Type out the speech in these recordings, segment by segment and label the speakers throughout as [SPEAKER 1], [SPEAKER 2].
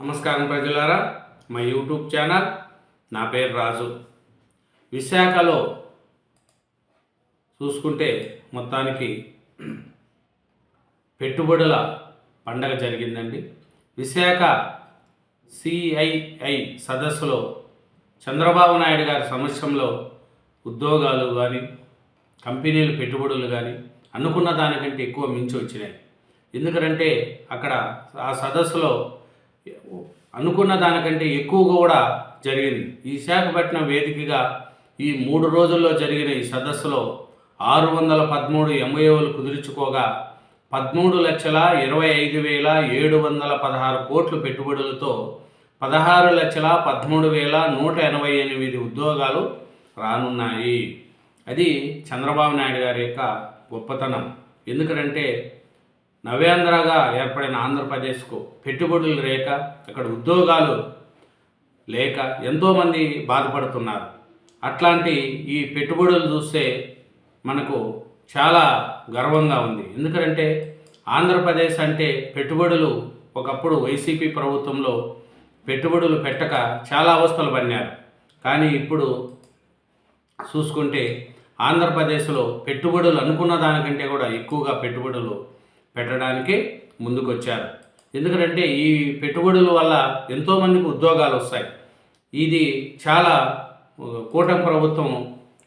[SPEAKER 1] నమస్కారం ప్రజలారా. మా యూట్యూబ్ ఛానల్ నా పేరు రాజు. విశాఖలో చూసుకుంటే మొత్తానికి పెట్టుబడుల పండగ జరిగిందండి. విశాఖ సిఐఐ సదస్సులో చంద్రబాబు నాయుడు గారి సమక్షంలో ఉద్యోగాలు కానీ కంపెనీలు పెట్టుబడులు కానీ అనుకున్న దానికంటే ఎక్కువ మించి వచ్చినాయి. ఎందుకంటే అక్కడ ఆ సదస్సులో అనుకున్న దానికంటే ఎక్కువ కూడా జరిగింది. ఈ విశాఖపట్నం వేదికగా ఈ మూడు రోజుల్లో జరిగిన ఈ సదస్సులో ఆరు వందల పదమూడు ఎంఓఏలు కుదుర్చుకోగా పదమూడు లక్షల ఇరవై ఐదు వేల ఏడు వందల పదహారు కోట్లు పెట్టుబడులతో పదహారు లక్షల పదమూడు వేల నూట ఎనభై ఎనిమిది ఉద్యోగాలు రానున్నాయి. అది చంద్రబాబు నాయుడు గారి యొక్క గొప్పతనం. ఎందుకంటే నవేంద్రగా ఏర్పడిన ఆంధ్రప్రదేశ్కు పెట్టుబడులు లేక అక్కడ ఉద్యోగాలు లేక ఎంతోమంది బాధపడుతున్నారు. అట్లాంటి ఈ పెట్టుబడులు చూస్తే మనకు చాలా గర్వంగా ఉంది. ఎందుకంటే ఆంధ్రప్రదేశ్ అంటే పెట్టుబడులు ఒకప్పుడు వైసీపీ ప్రభుత్వంలో పెట్టుబడులు పెట్టక చాలా అవస్థలు పన్నారు కానీ ఇప్పుడు చూసుకుంటే ఆంధ్రప్రదేశ్లో పెట్టుబడులు అనుకున్న దానికంటే కూడా ఎక్కువగా పెట్టుబడులు పెట్టడానికి ముందుకొచ్చారు. ఎందుకంటే ఈ పెట్టుబడుల వల్ల ఎంతోమందికి ఉద్యోగాలు వస్తాయి. ఇది చాలా కూటమి ప్రభుత్వం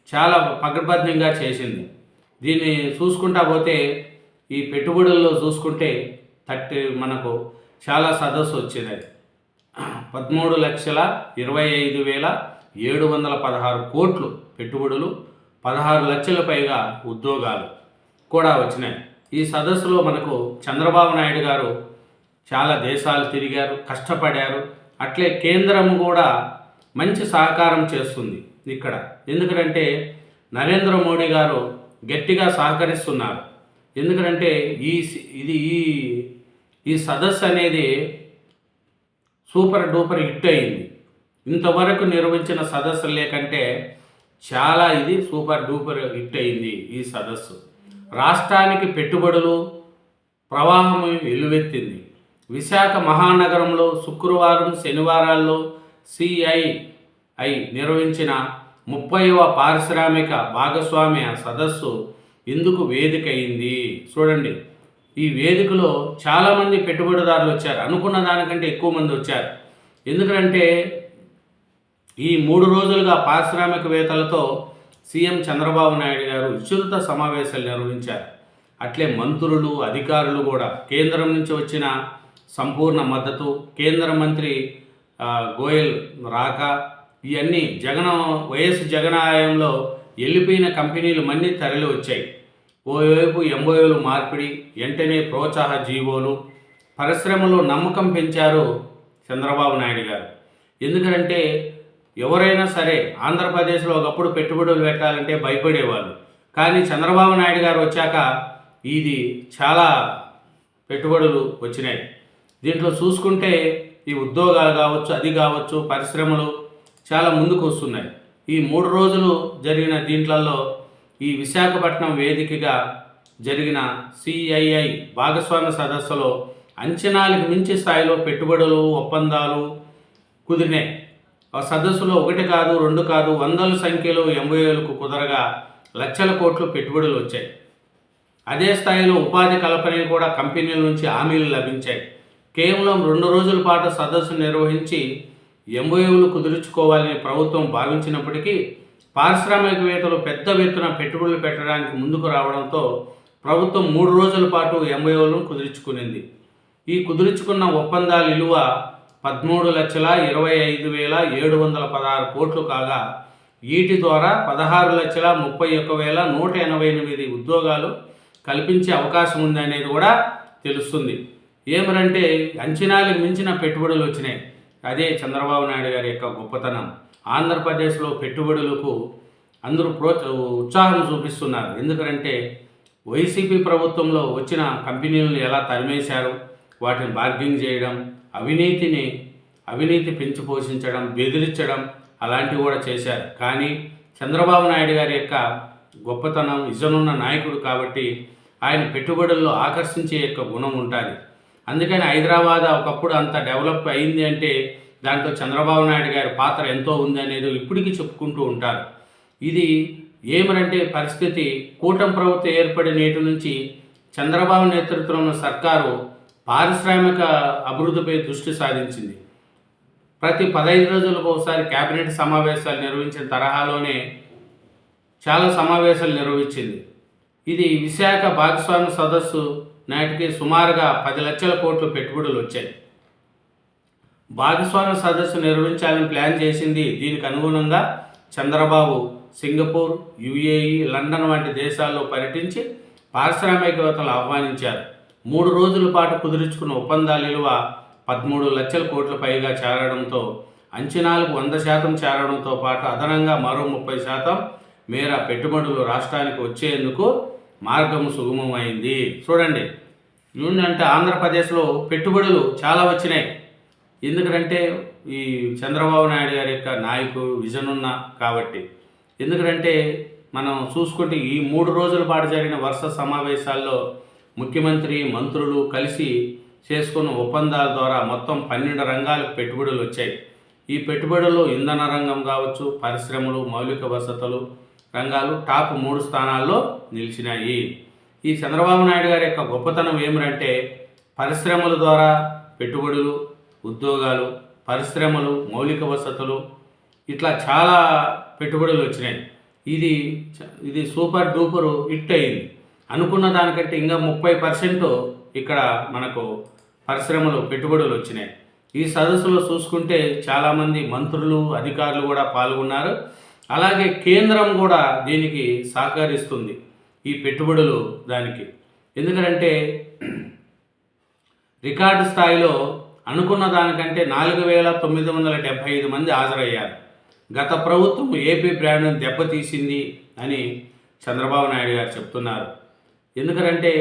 [SPEAKER 1] చాలా పగబద్ధంగా చేసింది. దీన్ని చూసుకుంటా పోతే ఈ పెట్టుబడుల్లో చూసుకుంటే థర్టీ మనకు చాలా సదస్సు వచ్చింది. పదమూడు లక్షల ఇరవై ఐదు వేల ఏడు వందల పదహారు కోట్లు పెట్టుబడులు పదహారు లక్షల పైగా ఉద్యోగాలు కూడా వచ్చినాయి. ఈ సదస్సులో మనకు చంద్రబాబు నాయుడు గారు చాలా దేశాలు తిరిగారు కష్టపడారు. అట్లే కేంద్రం కూడా మంచి సహకారం చేస్తుంది ఇక్కడ. ఎందుకంటే నరేంద్ర మోడీ గారు గట్టిగా సహకరిస్తున్నారు. ఎందుకంటే ఈ సి- ఇది ఈ ఈ సదస్సు అనేది సూపర్ డూపర్ హిట్ అయింది. ఇంతవరకు నిర్వహించిన సదస్సు లేకంటే చాలా ఇది సూపర్ డూపర్ హిట్ అయింది ఈ సదస్సు. రాష్ట్రానికి పెట్టుబడులు ప్రవాహం వెల్లువెత్తింది. విశాఖ మహానగరంలో శుక్రవారం శనివారాల్లో సిఐఐ నిర్వహించిన ముప్పైవ పారిశ్రామిక భాగస్వామ్య సదస్సు ఎందుకు వేదిక అయింది. చూడండి ఈ వేదికలో చాలామంది పెట్టుబడిదారులు వచ్చారు. అనుకున్న దానికంటే ఎక్కువ మంది వచ్చారు. ఎందుకంటే ఈ మూడు రోజులుగా పారిశ్రామికవేత్తలతో సీఎం చంద్రబాబు నాయుడు గారు విస్తృత సమావేశాలు నిర్వహించారు. అట్లే మంత్రులు అధికారులు కూడా కేంద్రం నుంచి వచ్చిన సంపూర్ణ మద్దతు కేంద్ర మంత్రి గోయల్ రాక ఇవన్నీ జగన్ వైఎస్ జగన్ ఆయంలో వెళ్ళిపోయిన కంపెనీలు మన్నీ తరలి వచ్చాయి. ఓవైపు ఎంబోఏలు మార్పిడి వెంటనే ప్రోత్సాహ జీవోలు పరిశ్రమలో నమ్మకం పెంచారు చంద్రబాబు నాయుడు గారు. ఎందుకంటే ఎవరైనా సరే ఆంధ్రప్రదేశ్లో ఒకప్పుడు పెట్టుబడులు పెట్టాలంటే భయపడేవాళ్ళు. కానీ చంద్రబాబు నాయుడు గారు వచ్చాక ఇది చాలా పెట్టుబడులు వచ్చినాయి. దీంట్లో చూసుకుంటే ఈ ఉద్యోగాలు కావచ్చు అది కావచ్చు పరిశ్రమలు చాలా ముందుకు వస్తున్నాయి. ఈ మూడు రోజులు జరిగిన దీంట్లలో ఈ విశాఖపట్నం వేదికగా జరిగిన సిఐఐ భాగస్వామ్య సదస్సులో అంచనాలకు మించి స్థాయిలో పెట్టుబడులు ఒప్పందాలు కుదిరినాయి. సదస్సులో ఒకటి కాదు రెండు కాదు వందల సంఖ్యలో ఎంఓఏలకు కుదరగా లక్షల కోట్లు పెట్టుబడులు వచ్చాయి. అదే స్థాయిలో ఉపాధి కల్పనలు కూడా కంపెనీల నుంచి హామీలు లభించాయి. కేవలం రెండు రోజుల పాటు సదస్సు నిర్వహించి ఎంఓఏలు కుదుర్చుకోవాలని ప్రభుత్వం భావించినప్పటికీ పారిశ్రామికవేత్తలు పెద్ద ఎత్తున పెట్టుబడులు పెట్టడానికి ముందుకు రావడంతో ప్రభుత్వం మూడు రోజుల పాటు ఎంఓఏలను కుదుర్చుకునింది. ఈ కుదుర్చుకున్న ఒప్పందాల విలువ పదమూడు లక్షల ఇరవై ఐదు వేల ఏడు వందల పదహారు కోట్లు కాగా వీటి ద్వారా పదహారు లక్షల ముప్పై ఒక్క వేల నూట ఎనభై ఎనిమిది ఉద్యోగాలు కల్పించే అవకాశం ఉంది అనేది కూడా తెలుస్తుంది. ఏమరంటే అంచనాలకు మించిన పెట్టుబడులు వచ్చినాయి. అదే చంద్రబాబు నాయుడు గారి యొక్క గొప్పతనం. ఆంధ్రప్రదేశ్లో పెట్టుబడులకు అందరూ ప్రో ఉత్సాహం చూపిస్తున్నారు. ఎందుకంటే వైసీపీ ప్రభుత్వంలో వచ్చిన కంపెనీలను ఎలా తరిమేశారు వాటిని బార్గింగ్ చేయడం అవినీతిని అవినీతి పెంచి పోషించడం బెదిరించడం అలాంటివి కూడా చేశారు. కానీ చంద్రబాబు నాయుడు గారి యొక్క గొప్పతనం ఇజనున్న నాయకుడు కాబట్టి ఆయన పెట్టుబడుల్లో ఆకర్షించే యొక్క గుణం ఉంటుంది అందుకని హైదరాబాద్ ఒకప్పుడు అంత డెవలప్ అయింది అంటే దాంట్లో చంద్రబాబు నాయుడు గారి పాత్ర ఎంతో ఉంది అనేది ఇప్పటికీ చెప్పుకుంటూ ఉంటారు. ఇది ఏమనంటే పరిస్థితి కూటమి ప్రభుత్వం ఏర్పడిన నేటి నుంచి చంద్రబాబు నేతృత్వంలో సర్కారు పారిశ్రామిక అభివృద్ధిపై దృష్టి సాధించింది ప్రతి పదహైదు రోజులకు ఒకసారి కేబినెట్ సమావేశాలు నిర్వహించిన తరహాలోనే చాలా సమావేశాలు నిర్వహించింది. ఇది విశాఖ భాగస్వామ్య సదస్సు నాటికి సుమారుగా పది లక్షల కోట్లు పెట్టుబడులు వచ్చాయి. భాగస్వామ్య సదస్సు నిర్వహించాలని ప్లాన్ చేసింది దీనికి అనుగుణంగా చంద్రబాబు సింగపూర్ యుఏఈ లండన్ వంటి దేశాల్లో పర్యటించి పారిశ్రామికవేత్తలు ఆహ్వానించారు. మూడు రోజుల పాటు కుదుర్చుకున్న ఒప్పందాల విలువ పదమూడు లక్షల కోట్ల పైగా చేరడంతో అంచనాలకు వంద శాతం చేరడంతో పాటు అదనంగా మరో ముప్పై శాతం మేర పెట్టుబడులు రాష్ట్రానికి వచ్చేందుకు మార్గం సుగమమైంది. చూడండి ఏంటంటే ఆంధ్రప్రదేశ్లో పెట్టుబడులు చాలా వచ్చినాయి. ఎందుకంటే ఈ చంద్రబాబు నాయుడు గారి యొక్క నాయకుడు విజన్ ఉన్న కాబట్టి. ఎందుకంటే మనం చూసుకుంటే ఈ మూడు రోజుల పాటు జరిగిన వరుస సమావేశాల్లో ముఖ్యమంత్రి మంత్రులు కలిసి చేసుకున్న ఒప్పందాల ద్వారా మొత్తం పన్నెండు రంగాలకు పెట్టుబడులు వచ్చాయి. ఈ పెట్టుబడులు ఇంధన రంగం కావచ్చు పరిశ్రమలు మౌలిక వసతులు రంగాలు టాప్ మూడు స్థానాల్లో నిలిచినాయి. ఈ చంద్రబాబు నాయుడు గారి యొక్క గొప్పతనం ఏమిటంటే పరిశ్రమల ద్వారా పెట్టుబడులు ఉద్యోగాలు పరిశ్రమలు మౌలిక వసతులు ఇట్లా చాలా పెట్టుబడులు వచ్చినాయి. ఇది ఇది సూపర్ డూపర్ హిట్ అయింది. అనుకున్న దానికంటే ఇంకా ముప్పై పర్సెంట్ ఇక్కడ మనకు పరిశ్రమలు పెట్టుబడులు వచ్చినాయి. ఈ సదస్సులో చూసుకుంటే చాలామంది మంత్రులు అధికారులు కూడా పాల్గొన్నారు. అలాగే కేంద్రం కూడా దీనికి సహకరిస్తుంది ఈ పెట్టుబడులు దానికి. ఎందుకంటే రికార్డు స్థాయిలో అనుకున్న దానికంటే నాలుగు వేల తొమ్మిది వందల డెబ్భై ఐదు మంది హాజరయ్యారు. గత ప్రభుత్వం ఏపీ బ్రాండ్ను దెబ్బతీసింది అని చంద్రబాబు నాయుడు గారు చెప్తున్నారు. ఎందుకంటే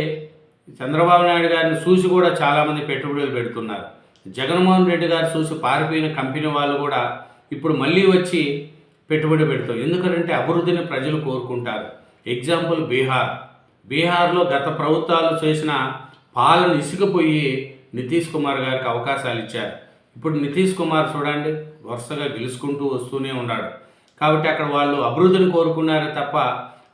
[SPEAKER 1] చంద్రబాబు నాయుడు గారిని చూసి కూడా చాలామంది పెట్టుబడులు పెడుతున్నారు. జగన్మోహన్ రెడ్డి గారు చూసి పారిపోయిన కంపెనీ వాళ్ళు కూడా ఇప్పుడు మళ్ళీ వచ్చి పెట్టుబడి పెడతారు ఎందుకంటే అభివృద్ధిని ప్రజలు కోరుకుంటారు. ఎగ్జాంపుల్ బీహార్. బీహార్లో గత ప్రభుత్వాలు చేసిన పాలన ఇసుకుపోయి నితీష్ కుమార్ గారికి అవకాశాలు ఇచ్చారు. ఇప్పుడు నితీష్ కుమార్ చూడండి వరుసగా గెలుచుకుంటూ వస్తూనే ఉన్నాడు. కాబట్టి అక్కడ వాళ్ళు అభివృద్ధిని కోరుకున్నారే తప్ప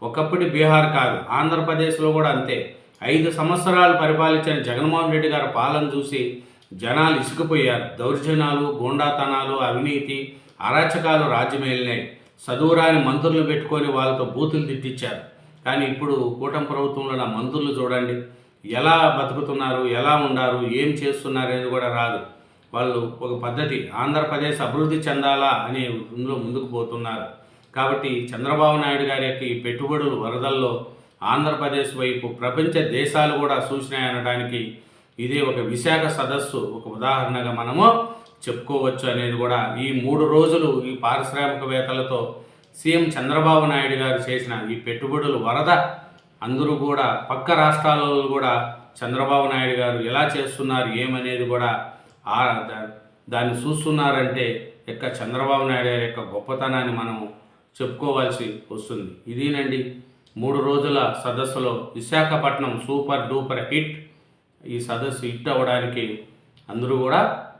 [SPEAKER 1] ఒకప్పటి బీహార్ కాదు ఆంధ్రప్రదేశ్లో కూడా అంతే. ఐదు సంవత్సరాలు పరిపాలించిన జగన్మోహన్ రెడ్డి గారి పాలన చూసి జనాలు ఇసుకుపోయారు. దౌర్జన్యాలు గూండాతనాలు అవినీతి అరాచకాలు రాజ్యమేలినాయి. చదువురాని మంత్రులు పెట్టుకొని వాళ్ళతో బూతులు తిట్టించారు. కానీ ఇప్పుడు కూటమి ప్రభుత్వంలో నా మంత్రులు చూడండి ఎలా బతుకుతున్నారు ఎలా ఉన్నారు ఏం చేస్తున్నారు అనేది కూడా రాదు. వాళ్ళు ఒక పద్ధతి ఆంధ్రప్రదేశ్ అభివృద్ధి చెందాలా అనే ముందుకు పోతున్నారు. కాబట్టి చంద్రబాబు నాయుడు గారి యొక్క ఈ పెట్టుబడులు వరదల్లో ఆంధ్రప్రదేశ్ వైపు ప్రపంచ దేశాలు కూడా చూసినాయనడానికి అనడానికి ఇదే ఒక విశాఖ సదస్సు ఒక ఉదాహరణగా మనము చెప్పుకోవచ్చు అనేది కూడా ఈ మూడు రోజులు ఈ పారిశ్రామికవేత్తలతో సీఎం చంద్రబాబు నాయుడు గారు చేసిన ఈ పెట్టుబడులు వరద అందరూ కూడా పక్క రాష్ట్రాలలో కూడా చంద్రబాబు నాయుడు గారు ఎలా చేస్తున్నారు ఏమనేది కూడా ఆ దా- దాన్ని చూస్తున్నారంటే యొక్క చంద్రబాబు నాయుడు గారి యొక్క గొప్పతనాన్ని మనము చెప్పుకోవాల్సి వస్తుంది. ఇదేనండి. మూడు రోజుల సదస్సులో విశాఖపట్నం సూపర్ డూపర్ హిట్ ఈ సదస్సు హిట్ అవ్వడానికి అందరూ కూడా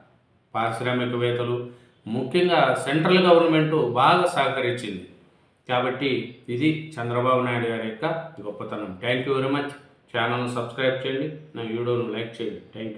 [SPEAKER 1] పారిశ్రామికవేత్తలు ముఖ్యంగా సెంట్రల్ గవర్నమెంట్ బాగా సహకరించింది. కాబట్టి ఇది చంద్రబాబు నాయుడు గారి యొక్క గొప్పతనం. Thank you very much. ఛానల్ను సబ్స్క్రైబ్ చేయండి. నా వీడియోను లైక్ చేయండి. Thank you.